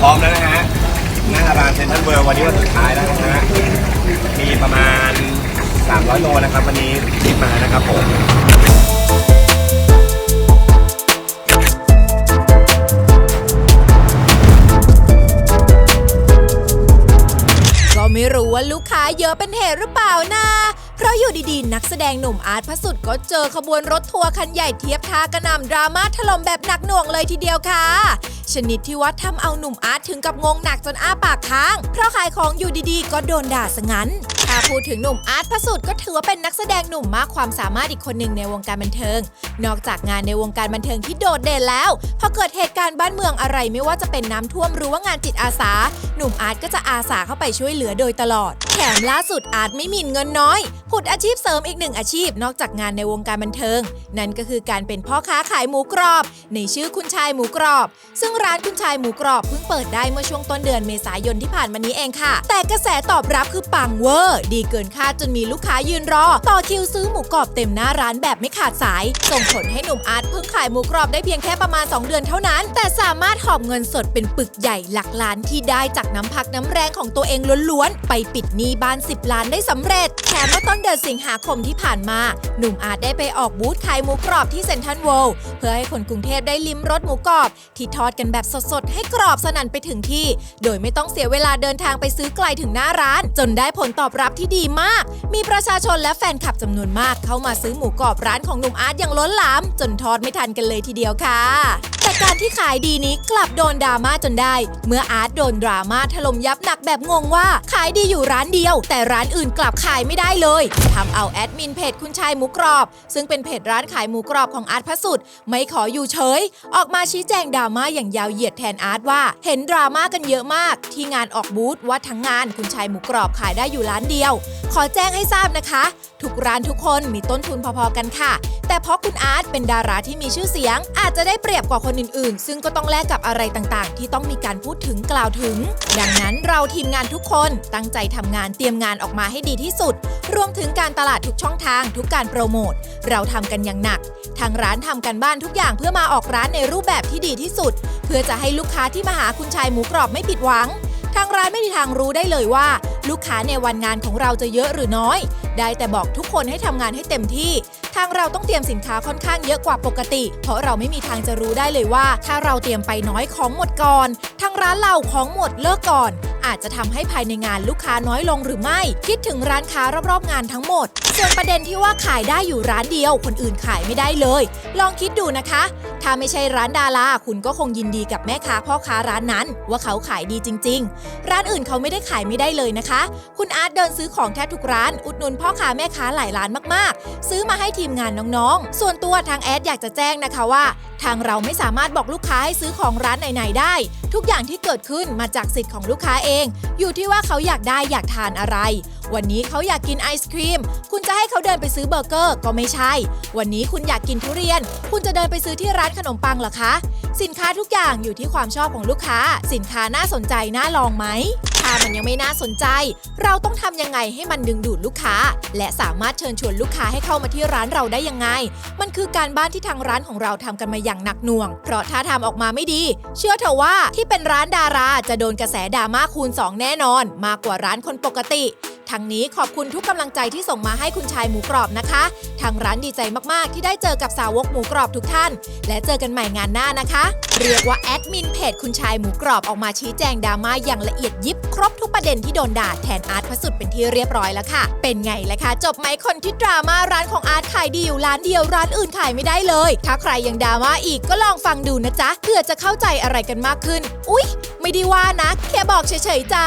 พร้อมแล้วนะฮะหน้าร้านเซ็นทรัลเวิลด์วันนี้วันสุดท้ายแล้วนะฮะ มีประมาณ 300 โลนะครับ วันนี้รีบมานะครับผมก็ไม่รู้ว่าลูกค้าเยอะเป็นเหตุหรือเปล่านะ เพราะอยู่ดีๆ นักแสดงหนุ่มอาร์ตพระสุดก็เจอขบวนรถทัวร์คันใหญ่เทียบท่ากระหน่ำดราม่าถล่มแบบหนักหน่วงเลยทีเดียวค่ะ ชนิดที่ว่าทำเอาหนุ่มอาร์ตถึงกับงงหนักจนอ้าปากค้าง เพราะขายของอยู่ดีๆ ก็โดนด่าซะงั้น ถ้าพูดถึงหนุ่มอาร์ตพระสุดก็ถือว่าเป็นนักแสดงหนุ่มมากความสามารถอีกคนหนึ่งในวงการบันเทิง นอกจากงานในวงการบันเทิงที่โดดเด่นแล้วพอเกิดเหตุการณ์บ้านเมืองอะไรไม่ว่าจะเป็นน้ำท่วมหรือว่างานจิตอาสา หนุ่มอาร์ตก็จะอาสาเข้าไปช่วยเหลือโดยตลอด แถมล่าสุดอาร์ตไม่มินเงินน้อยผุดอาชีพเสริมอีกหนึ่งอาชีพ นอกจากงานในวงการบันเทิง นั่นก็คือการเป็นพ่อค้าขายหมูกรอบ ในชื่อคุณชายหมูกรอบ ซึ่งร้านคุณชายหมูกรอบเพิ่งเปิดได้เมื่อช่วงต้นเดือนเมษายนที่ผ่านมานี้เองค่ะ แต่กระแสตอบรับคือปังเวอร์ดีเกินคาดจนมีลูกค้ายืนรอ ต่อคิวซื้อหมูกรอบเต็มหน้าร้านแบบไม่ขาดสาย ส่งผลให้หนุ่มอาร์ตเพิ่งขายหมูกรอบได้เพียงแค่ประมาณ 2 เดือนเท่านั้น แต่สามารถหอบเงินสดเป็นปึกใหญ่หลักล้านที่ได้จากน้ำพักน้ำแรงของตัวเองล้วนๆ ไปปิดหนี้บ้าน 10 ล้านได้สำเร็จ แถมเมื่อต้นเดือนสิงหาคมที่ผ่านมา หนุ่มอาร์ตได้ไปออกบูธขายหมูกรอบที่เซ็นทรัลเวิลด์เพื่อให้คนกรุงเทพได้ลิ้มรสหมูกรอบ ที่ทอดกันแบบสดๆให้กรอบสนั่นไปถึงที่ โดยไม่ต้องเสียเวลาเดินทางไปซื้อไกลถึงหน้าร้าน จนได้ผลตอบรับที่ดีมาก มีประชาชนและแฟนคลับจำนวนมากเข้ามาซื้อหมูกรอบร้านของหนุ่มอาร์ตอย่างล้นหลาม จนทอดไม่ทันกันเลยทีเดียวค่ะแต่การที่ขายดีนี้กลับโดนดราม่าจนได้ เมื่ออาร์ตโดนดราม่าถล่มยับหนักแบบงงว่า ขายดีอยู่ร้านเดียว แต่ร้านอื่นกลับขายไม่ได้เลยทำเอาแอดมินเพจคุณชายหมูกรอบ ซึ่งเป็นเพจร้านขายหมูกรอบของอาร์ตพระสุดไม่ขออยู่เฉย ออกมาชี้แจงดราม่าอย่างยาวเหยียดแทนอาร์ตว่า เห็นดราม่ากันเยอะมาก ที่งานออกบูธว่าทั้งงานคุณชายหมูกรอบขายได้อยู่ร้านเดียว ขอแจ้งให้ทราบนะคะ ทุกร้านทุกคนมีต้นทุนพอๆกันค่ะ แต่เพราะคุณอาร์ตเป็นดาราที่มีชื่อเสียง อาจจะได้เปรียบกว่าคนอื่นๆ ซึ่งก็ต้องแลกกับอะไรต่างๆ ที่ต้องมีการพูดถึงกล่าวถึง ดังนั้นเราทีมงานทุกคนตั้งใจทำงานเตรียมงานออกมาให้ดีที่สุด รวมถึงการตลาดทุกช่องทาง ทุกการโปรโมทเราทำกันอย่างหนัก ทางร้านทำกันบ้านทุกอย่างเพื่อมาออกร้านในรูปแบบที่ดีที่สุด เพื่อจะให้ลูกค้าที่มาหาคุณชายหมูกรอบไม่ผิดหวัง ทางร้านไม่มีทางรู้ได้เลยว่า ลูกค้าในวันงานของเราจะเยอะหรือน้อย ได้แต่บอกทุกคนให้ทำงานให้เต็มที่ ทางเราต้องเตรียมสินค้าค่อนข้างเยอะกว่าปกติ เพราะเราไม่มีทางจะรู้ได้เลยว่า ถ้าเราเตรียมไปน้อยของหมดก่อน ทางร้านเราของหมดเลิกก่อน อาจจะทำให้ภายในงานลูกค้าน้อยลงหรือไม่ คิดถึงร้านค้ารอบๆงานทั้งหมด ส่วนประเด็นที่ว่าขายได้อยู่ร้านเดียว คนอื่นขายไม่ได้เลย ลองคิดดูนะคะ ถ้าไม่ใช่ร้านดาราคุณก็คงยินดีกับแม่ค้าพ่อค้าร้านนั้น ว่าเขาขายดีจริง ๆ ร้านอื่นเขาไม่ได้ขายไม่ได้เลยนะคะ คุณอาร์ตเดินซื้อของแทบทุกร้าน อุดหนุนพ่อค้าแม่ค้าหลายร้านมากๆ ซื้อมาให้ทีมงานน้องๆ ส่วนตัวทางแอดอยากจะแจ้งนะคะว่า ทางเราไม่สามารถบอกลูกค้าให้ซื้อของร้านไหนๆได้ ทุกอย่างที่เกิดขึ้นมาจากสิทธิ์ของลูกค้าเอง อยู่ที่ว่าเขาอยากได้อยากทานอะไร วันนี้เขาอยากกินไอศครีม คุณจะให้เขาเดินไปซื้อเบอร์เกอร์ก็ไม่ใช่ วันนี้คุณอยากกินทุเรียน คุณจะเดินไปซื้อที่ร้านขนมปังเหรอคะ สินค้าทุกอย่างอยู่ที่ความชอบของลูกค้า สินค้าน่าสนใจน่าลองไหมามันยังไม่น่าสนใจ เราต้องทำยังไงให้มันดึงดูดลูกค้า และสามารถเชิญชวนลูกค้าให้เข้ามาที่ร้านเราได้ยังไง มันคือการบ้านที่ทางร้านของเราทำกันมาอย่างหนักหน่วง เพราะถ้าทำออกมาไม่ดี เชื่อเถอะว่าที่เป็นร้านดาราจะโดนกระแสดราม่าคูณ 2 แน่นอน มากกว่าร้านคนปกติทั้งนี้ขอบคุณทุกกำลังใจที่ส่งมาให้คุณชายหมูกรอบนะคะ ทางร้านดีใจมากๆ ที่ได้เจอกับสาวกหมูกรอบทุกท่าน และเจอกันใหม่งานหน้านะคะ เรียกว่าแอดมินเพจคุณชายหมูกรอบออกมาชี้แจงดราม่าอย่างละเอียดยิบครบทุกประเด็นที่โดนด่าแทนอาร์ตพระสุดเป็นที่เรียบร้อยแล้วค่ะ เป็นไงล่ะคะ จบไหมคนที่ดราม่าร้านของอาร์ตขายดีอยู่ร้านเดียวร้านอื่นขายไม่ได้เลย ถ้าใครยังดราม่าอีกก็ลองฟังดูนะจ๊ะเพื่อจะเข้าใจอะไรกันมากขึ้น อุ๊ย ไม่ได้ว่านะ แค่บอกเฉยๆจ้า